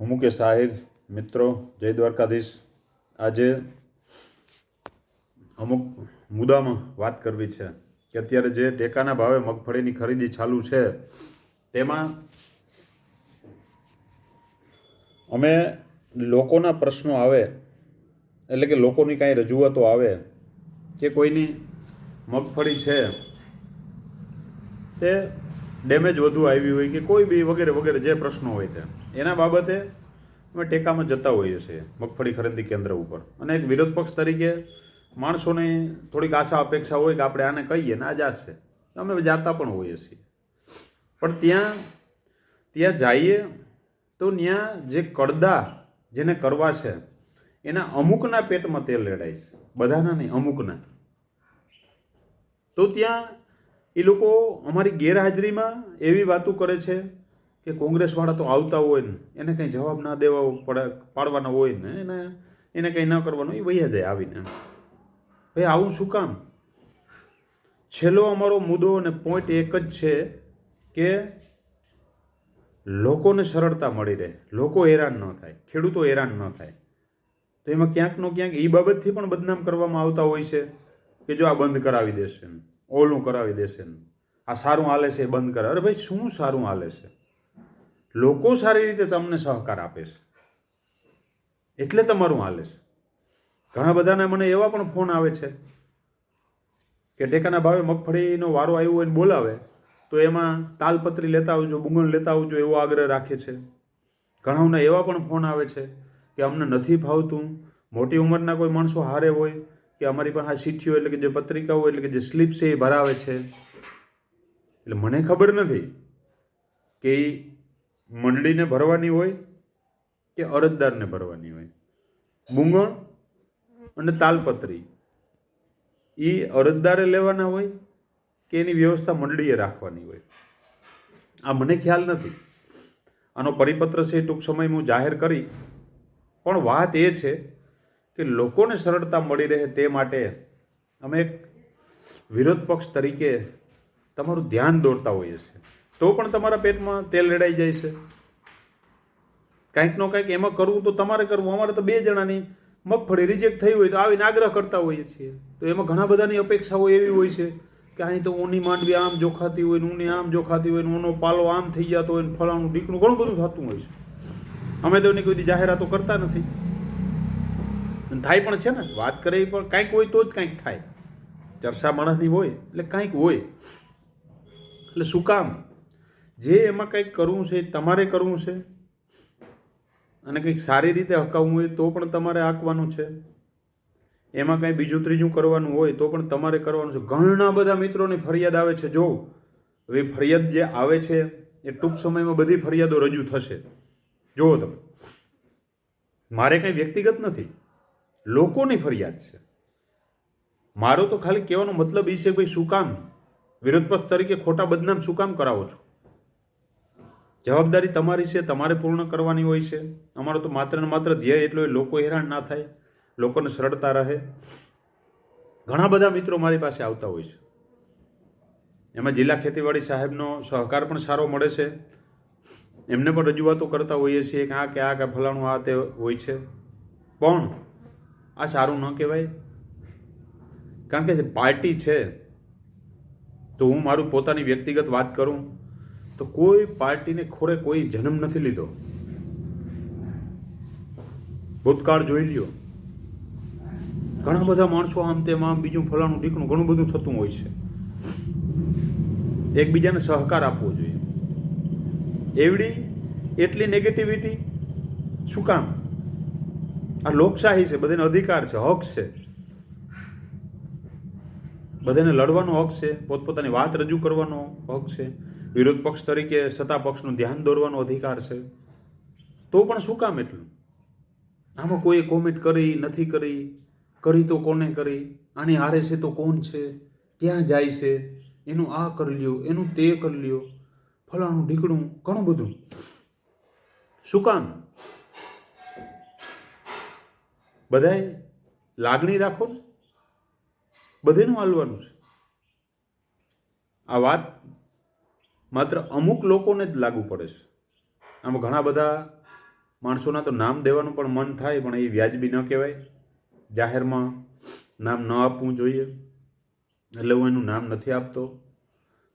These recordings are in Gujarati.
હું મુકેશ આહિર, મિત્રો, જય દ્વારકાધીશ. આજે અમુક મુદ્દામાં વાત કરવી છે કે અત્યારે જે ટેકાના ભાવે મગફળીની ખરીદી ચાલુ છે, તેમાં અમે લોકોના પ્રશ્નો આવે, એટલે કે લોકોની કાંઈ રજૂઆતો આવે કે કોઈની મગફળી છે, તે ડેમેજ વધુ આવી હોય કે કોઈ બી વગેરે વગેરે જે પ્રશ્નો હોય તે. એના બાબતે અમે ટેકામાં જતા હોઈએ છીએ, મગફળી ખરીદી કેન્દ્ર ઉપર. અને એક વિરોધ પક્ષ તરીકે માણસોને થોડીક આશા, અપેક્ષા હોય કે આપણે આને કહીએ ને આ જાશે અમે જાતા પણ હોઈએ છીએ. પણ ત્યાં ત્યાં જઈએ તો ત્યાં જે કડદા જેને કરવા છે, એના અમુકના પેટમાં તેલ રેડાય છે. બધાના નહીં, અમુકના. તો ત્યાં એ લોકો અમારી ગેરહાજરીમાં એવી વાતો કરે છે કે કોંગ્રેસવાળા તો આવતા હોય ને, એને કંઈ જવાબ ના દેવા પડે, પાડવાના હોય ને, એને એને કંઈ ન કરવાનું, એ વૈયા જાય આવીને ભાઈ, આવું શું કામ? છેલ્લો અમારો મુદ્દો અને પોઈન્ટ એક જ છે કે લોકોને સરળતા મળી રહે. લોકો હેરાન ન થાય. ખેડૂતો હેરાન ન થાય. તો એમાં ક્યાંકનો ક્યાંક એ બાબતથી પણ બદનામ કરવામાં આવતા હોય છે કે જો આ બંધ કરાવી દેશે ઓલું કરાવી દેશે આ સારું હાલે છે એ બંધ કરાવે. અરે ભાઈ, શું સારું હાલે છે? લોકો સારી રીતે તમને સહકાર આપે છે. એટલે તમારું હાલે છે. ઘણા બધાને મને એવા પણ ફોન આવે છે કે ટેકાના ભાવે મગફળીનો વારો આવ્યો હોય બોલાવે, તો એમાં તાલપત્રી લેતા આવજો બુંગણ લેતા આવજો એવો આગ્રહ રાખે છે. ઘણાઓને એવા પણ ફોન આવે છે કે અમને નથી ફાવતું મોટી ઉંમરના કોઈ માણસો હારે હોય, કે અમારી પાસે આ ચીઠીઓ એટલે કે જે પત્રિકાઓ એટલે કે જે સ્લીપ છે એ ભરાવે છે. એટલે મને ખબર નથી કે મંડળીને ભરવાની હોય કે અરજદારને ભરવાની હોય? બુંગણ અને તાલપત્રી. એ અરજદારે લેવાના હોય કે એની વ્યવસ્થા મંડળીએ રાખવાની હોય? આ મને ખ્યાલ નથી. આનો પરિપત્ર છે ટૂંક સમયમાં હું જાહેર કરી. પણ વાત એ છે કે લોકોને સરળતા મળી રહે તે માટે અમે એક વિરોધ પક્ષ તરીકે તમારું ધ્યાન દોરતા હોઈએ છીએ. તો પણ તમારા પેટમાં તેલ રેડાઈ જાય છે. કાંઈક નો કાંઈક એમાં કરવું તો તમારે કરવું. અમારે તો બે જણાની મગફળી રિજેક્ટ થઈ હોય તો આવીને આગ્રહ કરતા હોઈએ છીએ. તો એમાં ઘણા બધાની અપેક્ષાઓ એવી હોય છે કે અહીં તો ઊની માંડવી આમ જોખાતી હોય ઊની આમ જોખાતી હોય ને ઊનો પાલો આમ થઈ જતો હોય ને ફલાણું ઢીકણું ઘણું બધું થતું હોય છે. અમે તો એની કોઈ જાહેરાતો કરતા નથી. થાય પણ છે ને, વાત કરે પણ કાંઈક હોય તો જ કાંઈક થાય. ચર્ચા માણસની હોય એટલે કાંઈક હોય. એટલે શું કામ? જે એમાં કંઈક કરવું છે, તમારે કરવું છે, અને કંઈક સારી રીતે હકાવવું હોય તો પણ તમારે આંકવાનું છે. એમાં કંઈ બીજું ત્રીજું કરવાનું હોય તો પણ તમારે કરવાનું છે. ઘણા બધા મિત્રોની ફરિયાદ આવે છે. જો, હવે ફરિયાદ જે આવે છે, એ ટૂંક સમયમાં બધી ફરિયાદો રજૂ થશે. જુઓ તમે. મારે કંઈ વ્યક્તિગત નથી. લોકોની ફરિયાદ છે. મારો તો ખાલી કહેવાનો મતલબ એ છે ભાઈ શું કામ? વિરોધ તરીકે ખોટા બદનામ શું કામ કરાવો છો? જવાબદારી તમારી છે, તમારે પૂર્ણ કરવાની હોય છે. અમારો તો માત્ર ને માત્ર ધ્યેય એટલો લોકો હેરાન ના થાય, લોકોને સરળતા રહે. ઘણા બધા મિત્રો મારી પાસે આવતા હોય છે. એમાં જિલ્લા ખેતીવાડી સાહેબનો સહકાર પણ સારો મળે છે. એમને પણ રજૂઆતો કરતા હોઈએ છીએ કે આ કે આ કે ફલાણું આ તે હોય છે. પણ આ સારું ન કહેવાય. કારણ કે પાર્ટી છે, તો હું મારું પોતાની વ્યક્તિગત વાત કરું. તો કોઈ પાર્ટીને ખોરે કોઈ જન્મ નથી લીધો. ભૂતકાળ જોઈ લ્યો. ઘણા બધા માણસો આમ તેમ બીજું ફલાણું ઢીકણું ઘણું બધું થતું હોય છે. એકબીજાને સહકાર આપવો જોઈએ. એવડી એટલી નેગેટિવિટી શું કામ? આ લોકશાહી છે, બધાને અધિકાર છે, હક છે. બધાને લડવાનો હક છે, પોતપોતાની વાત રજૂ કરવાનો હક છે. વિરોધ પક્ષ તરીકે સત્તા પક્ષનું ધ્યાન દોરવાનો અધિકાર છે. તો પણ શું કામ એટલું? આમાં કોઈએ કોમેન્ટ કરી, નથી કરી કરી તો કોને કરી? આની હારે છે તો કોણ છે? ક્યાં જાય છે? એનું આ કરી લ્યો, એનું તે કરી લ્યો, ફલાણું ઢીકણું, ઘણું બધું. શું કામ? બધાય લાગણી રાખો ને. બધેનું હાલવાનું છે. આ વાત માત્ર અમુક લોકોને જ લાગુ પડે છે. આમાં ઘણા બધા માણસોના તો નામ દેવાનું પણ મન થાય, પણ એ વ્યાજબી ન કહેવાય. જાહેરમાં નામ ન આપવું જોઈએ. એટલે હું એનું નામ નથી આપતો.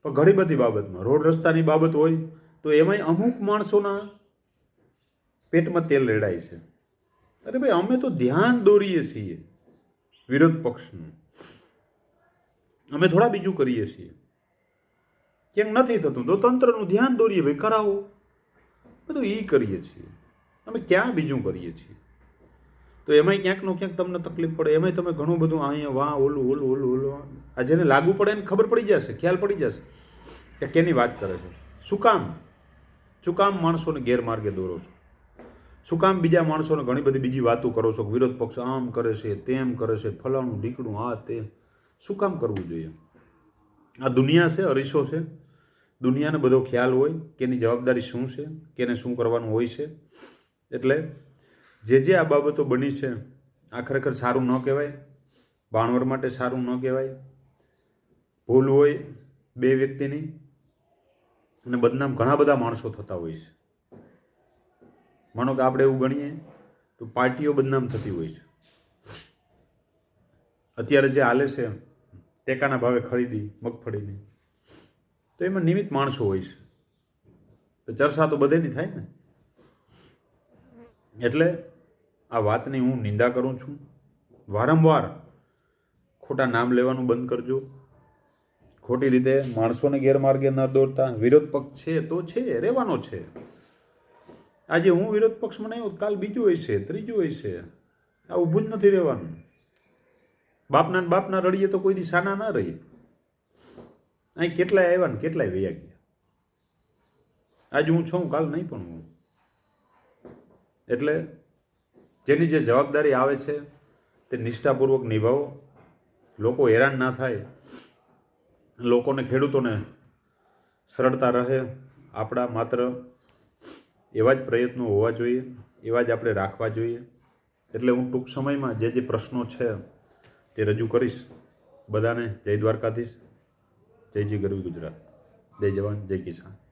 પણ ઘણી બધી બાબતમાં, રોડ રસ્તાની બાબત હોય, તો એમાંય અમુક માણસોના પેટમાં તેલ રેડાય છે. અરે ભાઈ, અમે તો ધ્યાન દોરીએ છીએ વિરોધ પક્ષનું. અમે થોડા બીજું કરીએ છીએ. ક્યાંક નથી થતું? તો તંત્રનું ધ્યાન દોરીએ ભાઈ, કરાવો. બધું એ કરીએ છીએ. અમે ક્યાં બીજું કરીએ છીએ? તો એમાંય ક્યાંકનો ક્યાંક તમને તકલીફ પડે. એમાંય તમે ઘણું બધું અહીંયા વાહ, ઓલું ઓલું ઓલું ઓલું. આ જેને લાગુ પડે એને ખબર પડી જશે, ખ્યાલ પડી જશે કે કેની વાત કરે છે. શું કામ? શું કામ માણસોને ગેરમાર્ગે દોરો છો? શું કામ બીજા માણસોને ઘણી બધી બીજી વાતો કરો છો? વિરોધ પક્ષ આમ કરે છે, તેમ કરે છે, ફલાણું ઢીકણું આ તે શું કામ કરવું જોઈએ? આ દુનિયા છે, અરીસો છે. દુનિયાને બધો ખ્યાલ હોય કે એની જવાબદારી શું છે કેને શું કરવાનું હોય છે. એટલે જે જે આ બાબતો બની છે, આ ખરેખર સારું ન કહેવાય ભાણવર માટે સારું ન કહેવાય, ભૂલ હોય બે વ્યક્તિની, અને બદનામ ઘણા બધા માણસો થતા હોય છે. માનો કે આપણે એવું ગણીએ તો પાર્ટીઓ બદનામ થતી હોય છે. અત્યારે જે હાલે છે, ટેકાના ભાવે ખરીદી, મગફળીની. તો એમાં નિમિત્ત માણસો હોય છે. તો ચર્ચા તો બધેની થાય ને. એટલે આ વાતની હું નિંદા કરું છું. વારંવાર ખોટા નામ લેવાનું બંધ કરજો. ખોટી રીતે માણસોને ગેરમાર્ગે ન દોરતા. વિરોધ પક્ષ છે તો છે, રહેવાનો છે. આજે હું વિરોધ પક્ષ બનાવ્યો કાલ બીજું હોય છે, ત્રીજું હોય છે. આ ઊભું જ નથી રહેવાનું. બાપના ને બાપના રડીએ તો કોઈ દી સાના ના રહીએ? અહીં કેટલાય આવ્યા ને કેટલાય વૈયા ગયા? આજે હું છું, કાલ નહીં પણ હું. એટલે જેની જે જવાબદારી આવે છે, તે નિષ્ઠાપૂર્વક નિભાવો. લોકો હેરાન ના થાય. લોકોને ખેડૂતોને સરળતા રહે. આપણા માત્ર એવા જ પ્રયત્નો હોવા જોઈએ, એવા જ આપણે રાખવા જોઈએ. એટલે હું ટૂંક સમયમાં જે જે પ્રશ્નો છે તે રજૂ કરીશ. બધાને જય દ્વારકાધીશ. જય જય ગરવી ગુજરાત. જય જવાન જય કિસાન.